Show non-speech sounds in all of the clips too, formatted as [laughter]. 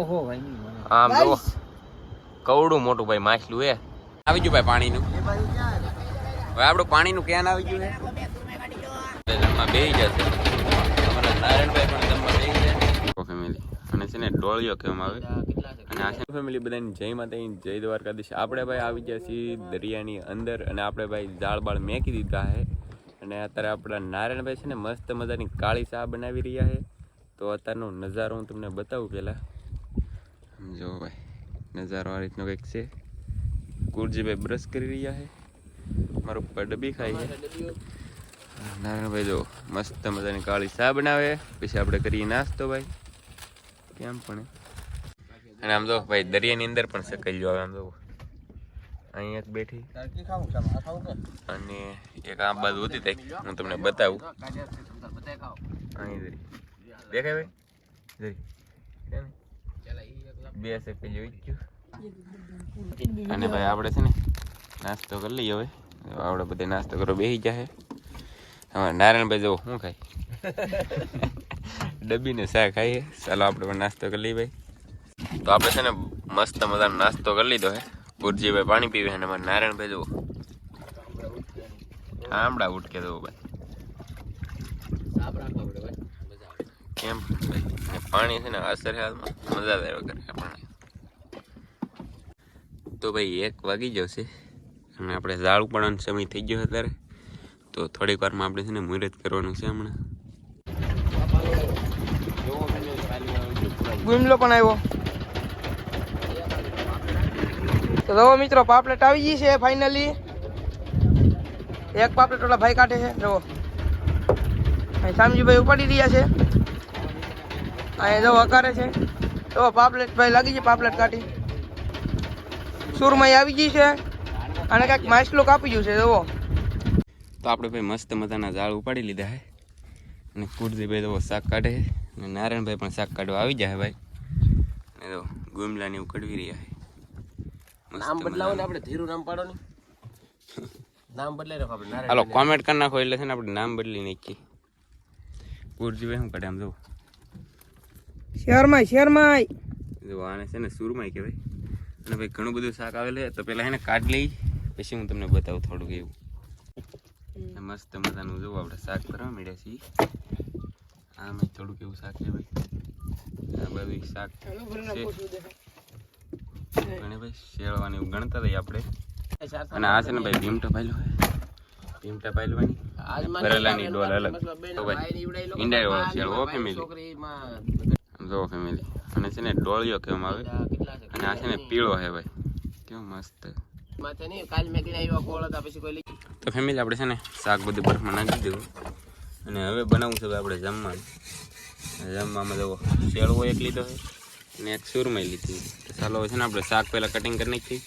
ઓહો ભાઈ આમ જો કવડું મોટું ભાઈ માછલું એ આવી ગયું ભાઈ પાણીનું. હવે આપણું પાણીનું કેન આવી ગયું હે જમવા બેહી જશે. અમારા નારાયણભાઈ પણ જમવા બેહી જાય ફેમિલી અને છે ને ડોળિયો કહેવામાં આવે. અને આ ફેમિલી બધાની જય માતાની જય દ્વારકાધીશ. આપણે ભાઈ આવી ગયા છીએ દરિયાની અંદર અને આપણે ભાઈ ઝાડ બાળ મેકી દીધા છે. અને અત્યારે આપણા નારાયણભાઈ છે ને મસ્ત મજાની કાળી ચા બનાવી રહ્યા છે. તો અત્યારનો નજારો હું તમને બતાવું પહેલાં. જો ભાઈ નજારો આ રીતનો કંઈક છે. કુરજીભાઈ બ્રશ કરી રહ્યા છે. મારું પડબી ખાય છે. નારાયણભાઈ જો મસ્ત મજાની કાળી ચા બનાવે. પછી આપણે કરીએ નાસ્તો ભાઈ. કેમ પણ અને આમ જો ભાઈ દરિયાની અંદર પણ સકલ જો આવે આમ જો. અહીંયા એક બેઠી? અને એક આ બાજુ હતી તઈ હું તમને બતાવું. અહીં દેખાય ભાઈ? જરી? બે જોઈ અને ભાઈ આપણે છે ને નાસ્તો કરી લઈએ હવે. આપણે બધે નાસ્તો કરો બેસી જાય અમારે નારાયણભાઈ જવો શું ખાય? [laughs] ડબ્બીને શાક ખાઈએ ચાલો આપણે પણ નાસ્તો કરી લઈએ ભાઈ. તો આપણે છે ને મસ્ત મજાનો નાસ્તો કરી લીધો હે ગુરજીભાઈ પાણી પીવે અને અમારે નારાયણભાઈ જવો આમડા ઉઠકે જવો ભાઈ સાપ રાખવા પડે ભાઈ. મજા આવે. કેમ પાણી છે ને અસર હાલમાં મજા આવે કરે આપણને તો ભાઈ એક વાગી જશે અને આપણે ઝાડ ઉપાડવાનો સમય થઈ ગયો અત્યારે. તો થોડીક વારમાં આપણે છે ને મુહૂર્ત કરવાનું છે હમણાં. ગુમલો પણ આવ્યો. તો જુઓ મિત્રો, પાપલેટ આવી ગઈ છે ફાઇનલી એક પાપલેટ ઓલા ભાઈ કાઢે છે, જુઓ. અહીં શામજીભાઈ ઉપાડી રહ્યા છે. અહીંયા જો વકારે છે. તો પાપલેટ ભાઈ લાગી છે પાપલેટ કાઢી. સુરમાઈ આવી ગઈ છે. અને કાંઈક માછલું કાપી ગયું છે જુઓ. તો આપણે ભાઈ મસ્ત મજાના ઝાડ ઉપાડી લીધા છે અને કુરજીભાઈ તો શાક કાઢે છે અને નારાયણભાઈ પણ શાક કાઢવા આવી જાય ભાઈ. અને તો ગુમલાની એવું કડવી રહ્યા છે નામ બદલાવો ને આપણે ધીરું નામ પાડો ને. નામ બદલાઈ રાખો આપણે હાલો કોમેન્ટ કરી નાખો એટલે છે ને આપણે નામ બદલી નાખીએ. કુરજીભાઈ શું કાઢે આમ જો શેરમાઈ શહેરમાં જો આને છે ને સુરમાય કહેવાય. અને ભાઈ ઘણું બધું શાક આવેલું તો પહેલાં એને કાઢ લઈ પછી હું તમને બતાવું થોડુંક એવું. મસ્ત મજાનું જોવું આપણે શાક કરવા મળ્યા છીએ. આ મેં થોડુંક એવું શાક છે ભાઈ. આ બધું શાક છે. ઘણી ભાઈ શેળવાની એવું ગણતા થઈ આપણે. અને આ છે ને ભાઈ ભીમટા પાયલું ભીમટા પાયલવાની. ભરેલાની ડોલ અલગ. ઈંડા ભાઈ વાળો શેળ ઓ ફેમિલી જો ફેમિલી અને છે ને ડોળિયો કહેવામાં આવે. અને આ છે ને પીળો છે ભાઈ. કેવો મસ્ત. તો ફેમિલી આપણે છે ને શાક બધું બરફમાં નાખી દીધું. અને હવે બનાવવું છે આપણે જમવાનું. જમવામાં જવો શેળવો એક લીધો છે અને એક સુરમઈ લીધી તો ચાલો છે ને આપણે શાક પહેલાં કટિંગ કરી નાખીએ.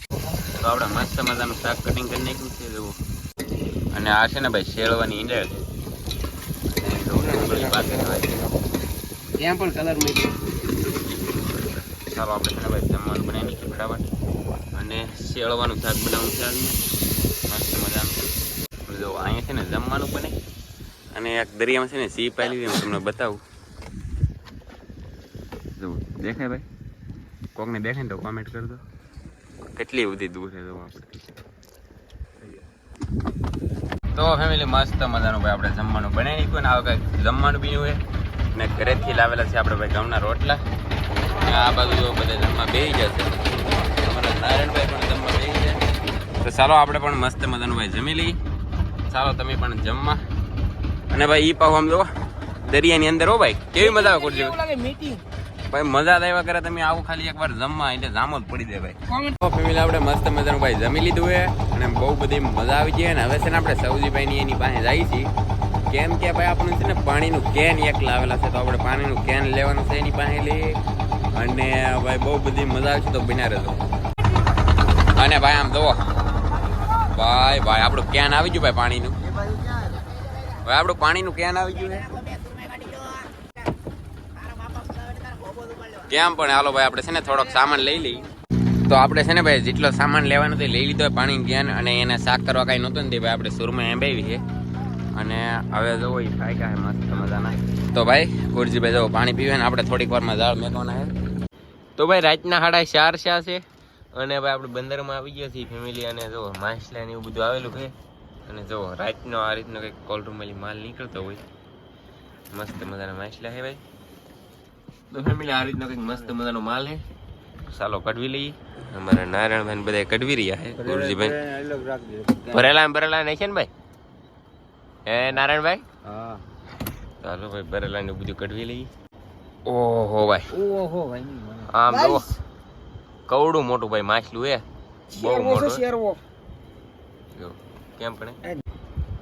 તો આપણે મસ્ત મજાનું શાક કટિંગ કરી નાખ્યું છે જુઓ. અને આ છે ને ભાઈ શેળવાની ઈંડળ છે. ત્યાં પણ કલર મૂક્યો સારું આપણે છે ભાઈ જમવાનું બનાવી નાખીએ ફટાફટ. અને શેળવાનું શાક બનાવવાનું છે મસ્ત મજાનું. જો અહીંયા છે ને જમવાનું બને. અને એક દરિયામાં છે ને સી પાલી હું તમને બતાવું. જો, દેખાય ભાઈ? કોકને દેખાય ને તો કોમેન્ટ કરી દો કેટલી બધી દૂર છે, જો આપણે. તો ફેમિલી મસ્ત મજાનું ભાઈ, આપણે જમવાનું બનાવી નાખ્યું ને આ કંઈક જમવાનું બી હોય ને ઘરેથી લાવેલા છે આપણે ભાઈ ઘઉંના રોટલા. આ બાજુ જો બધા જમવા બેસી જશે અમારા નારાયણભાઈ પણ જમવા બેસી જાય તો ચાલો આપણે પણ મસ્ત મજાનું ભાઈ જમી લઈએ. ચાલો તમે પણ જમવા. અને ભાઈ ઈ પાહુ આમ જો દરિયાની અંદર હો ભાઈ કેવી મજા આવે કુરજી ભાઈ મજા આવ્યા કરે તમે આવું ખાલી એકવાર જમવા એટલે જામો જ પડી જાય ભાઈ. ફેમિલી આપણે મસ્ત મજાનું ભાઈ જમી લીધું છે અને બહુ બધી મજા આવી ગઈ અને હવે છે ને આપણે સૌજીભાઈની એની પાસે જઈએ છીએ. કેમ કે ભાઈ આપણું છે ને પાણીનું કેન એક લાવેલા છે, તો આપણે પાણીનું કેન લેવાનું છે એની પાસે લઈએ અને ભાઈ બહુ બધી મજા આવશે તો બિના રહેતો અને ભાઈ આમ જુઓ. ભાઈ ભાઈ, આપણું કેન આવી ગયું ભાઈ પાણીનું. ભાઈ, આપણું પાણીનું કેન આવી ગયું કેમ પણ હાલો ભાઈ, આપણે છે ને થોડોક સામાન લઈ લઈ તો આપણે છે ને ભાઈ, જેટલો સામાન લેવાનો તે લઈ લીધો પાણી કેન, અને એને શાક કરવા કાંઈ નહોતું ને તે ભાઈ આપણે સુરમાં એંબાવી છે. અને હવે જોવો એ ખાઈ ગયા મસ્ત મજાના. તો ભાઈ ગુરજીભાઈ જો પાણી પીવે ને આપણે થોડીક વારમાં દાળ મેકવાના છે. તો ભાઈ રાતના સાડા ચાર શા છે અને ભાઈ આપણે બંદરમાં આવી ગયા છીએ ફેમિલી અને જો માછલા ને એવું બધું આવેલું છે. અને જો રાતનો આ રીતનો કંઈક કોલરૂમમાંથી માલ નીકળતો હોય. મસ્ત મજાના માછલા છે ભાઈ. તો ફેમિલી આ રીતનો કંઈક મસ્ત મજાનો માલ છે. ચાલો કઢવી લઈએ. અમારા નારાયણભાઈ બધા કઢવી રહ્યા છે ગુરુજીભાઈ. ભરેલા ભરેલા નહીં છે ને ભાઈ? હે નારાયણભાઈ? હા. ચાલો ભાઈ ભરેલા ને બધું કઢવી લઈએ. ઓહો ભાઈ. ઓહો ભાઈ આમ જો કવડું મોટું ભાઈ માછલું એ. બહુ મોટું. શેરવો. જો કેમ પણ?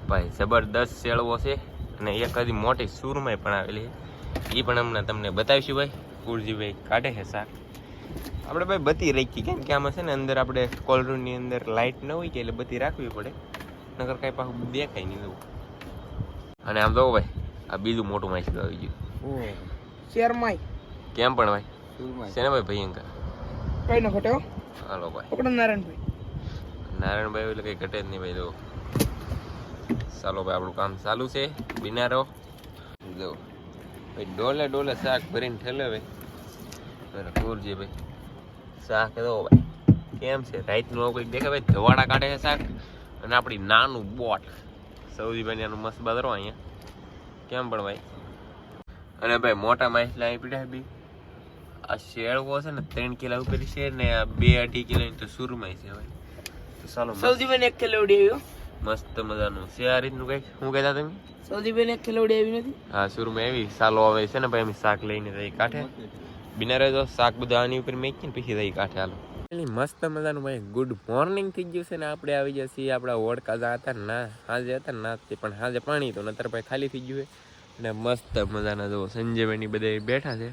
ભાઈ જબરદસ્ત શેળવો છે અને એક હજી મોટી સુરમાઈ પણ આવેલી છે. એ પણ હમણાં તમને બતાવીશું ભાઈ. કુળજીભાઈ કાઢે છે શાક. આપણે ભાઈ બત્તી રાખી કેમ કે આમાં છે ને અંદર આપણે કોલરૂમની અંદર લાઇટ ન હોય કે એટલે બત્તી રાખવી પડે. નગર કાંઈ પાછું દેખાય નહીં એવું. અને આમ જોવો ભાઈ આ બીજું મોટું માછલું આવી ગયું. શેર શેરમાઈ કેમ પણ ભાઈ? શેને ભાઈ ભયંકર? કઈ નો ઘટ્યો હાલો ભાઈ. પકડો નારાયણભાઈ. નારાયણભાઈ એટલે કઈ ઘટે જ નહીં ભાઈ જો. ચાલો ભાઈ આપણું કામ ચાલુ છે. બિનારો જો. ભાઈ ડોલે ડોલે શાક ભરીને ઠેલે ભાઈ. બરાબર ભાઈ. શાક દો ભાઈ કેમ છે? રાતનું આવું કંઈક દેખાય ભાઈ ધવાડા કાઢે છે શાક. અને આપણી નાનું બોટ. સૌદી ભાઈ એનું મસ્ત બદરો અહીંયા. કેમ પણ ભાઈ? અને ભાઈ મોટા માછલા અહીં પીડ્યા બી. આ શેળવો છે ને ત્રણ કિલા ઉપરી છે ને આ બે અઢી કિલા તો સુરમાઈ છે ભાઈ. તો ચાલો સૌદી બેન એક ખેલવડી આવ્યો મસ્ત મજાનું. છે આ રીતનું કઈ શું કહેતા તમે? સૌદી બેન એક ઉડી આવી નથી. હા સુરમાં આવી. સાલો આવે છે ને ભાઈ અમે શાક લઈને કાંઠે. બિના રહેજો શાક બધું આની ઉપર મેકીને પછી રહી કાંઠે હાલો. મસ્ત મજાનું ભાઈ ગુડ મોર્નિંગ થઈ ગયું છે ને આપણે આવી ગયા છીએ, આપણા ઓળકા જા હતા ના હાજે હતા ને તે પણ હાજે પાણી તો નતર ભાઈ ખાલી થઈ ગયું છે. ને મસ્ત મજાના જો સંજયભાઈની બધા બેઠા છે.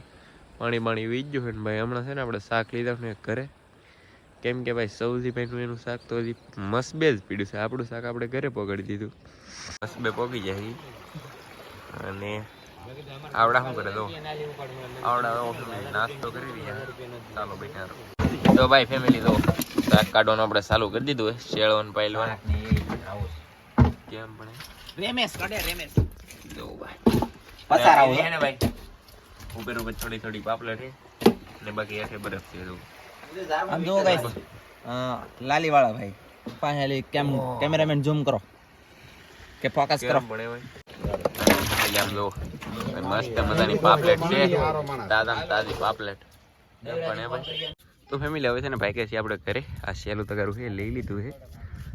પાણી પાણી વીજ ગયું છે ને ભાઈ, હમણાં છે ને આપણે શાક લીધા ને ઘરે. કેમ કે ભાઈ સૌથી ભાઈનું એનું શાક તો હજી મસબે જ પીડ્યું છે. આપણું શાક આપણે ઘરે પકડી દીધું. મસબે પોગી જાય અને આવડા શું કરે તો? આવડા નાસ્તો કરી રહ્યા. ચાલો બેઠા તો ભાઈ ફેમિલી તો શાક કાઢવાનું આપણે ચાલુ કરી દીધું હોય શેળવન પાયલવન. કેમ પણ રેમેશ કાઢે રેમેશ. જો ભાઈ. પસાર આવો. ને ભાઈ? ઉપર ઉપર થોડી થોડી પાપલેટ છે ને બાકી હેઠે બરફ છે જો. આમ જો ગાઈસ લાલી વાળા ભાઈ પાછળ કેમ કેમેરામેન ઝૂમ કરો. કે ફોકસ કરો. પડે ભાઈ? આમ જો મસ્ત મજાની પાપલેટ છે. તાજા તાજી પાપલેટ. પણ એ ભાઈ તો ફેમિલી હવે છે ને ભાઈ કે છે આપણે ઘરે. આ સેલું તગારું છે, લઈ લીધું છે.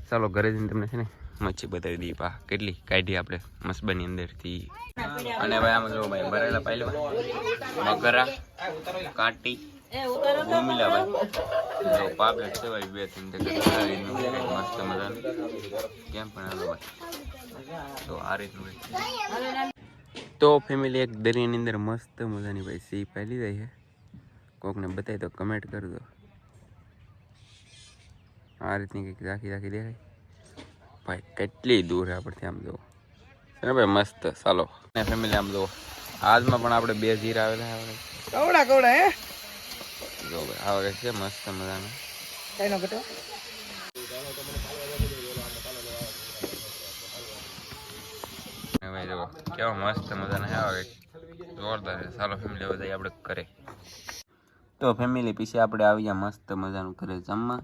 ચાલો ઘરે જઈને તમને છે ને મચ્છી બતાવી દઈએ પા. કેટલી કાઢી આપણે મસબાની અંદરથી. અને ભાઈ આમાં જો ભાઈ ભરેલા પહેલા મગરા કાંટી ભૂમિલા ભાઈ. પાપલેટ છે ભાઈ મસ્ત મજાનું. કેમ પણ ભાઈ. આ રીતનું. તો ફેમિલી એક દરિયાની અંદર મસ્ત મજાની ભાઈ સી પહેલી જાય છે. કોકને બતાવી તો કમેન્ટ કરી દો આ રીતની કંઈક રાખી રાખી દેખાય. ભાઈ કેટલી દૂર છે આપણથી આમ જુઓ ને ભાઈ મસ્ત ચાલો. ને ફેમિલી આમ જુઓ આજમાં પણ આપણે બે જીરા આવેલા આવે કવડા કવડા હે? જો ભાઈ આ છે મસ્ત મજાના. કઈ નો ને કેવા મસ્ત મજાના આવે જોરદાર ચાલો ફેમિલી બધા આપણે ઘરે. તો ફેમિલી પછી આપણે આવી ગયા મસ્ત મજાનું ઘરે જમવા.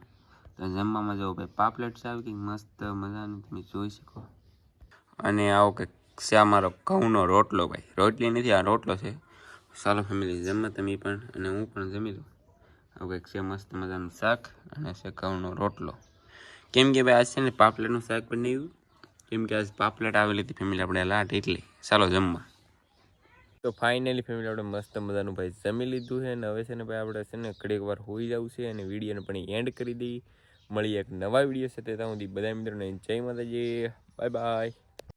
તો જમવામાં જવું ભાઈ પાપલેટ છે આવી કંઈક મસ્ત મજાની તમે જોઈ શકો. અને આવો કે છે અમારો ઘઉંનો રોટલો ભાઈ. રોટલી નથી, આ રોટલો છે. ચાલો ફેમિલી જમવા તમે પણ અને હું પણ જમી લઉં. આવું કંઈક છે મસ્ત મજાનું શાક અને છે ઘઉંનો રોટલો. કેમ કે ભાઈ આ છે ને પાપલેટનું શાક બનાવ્યું. કેમ કે આજ પાપલેટ આવેલી હતી ફેમિલી આપણે લાટ એટલે. ચાલો જમવા. તો ફાઇનલી ફેમિલી આપણે મસ્ત મજાનું ભાઈ જમી લીધું છે અને હવે છે ને ભાઈ આપણે છે ને ઘડીક વાર હોઈ જવું છે અને વિડીયોને પણ એન્ડ કરી દઈએ. મળીએ એક નવા વીડિયો સાથે. ત્યાં સુધી બધા મિત્રોને જય માતાજી. Bye bye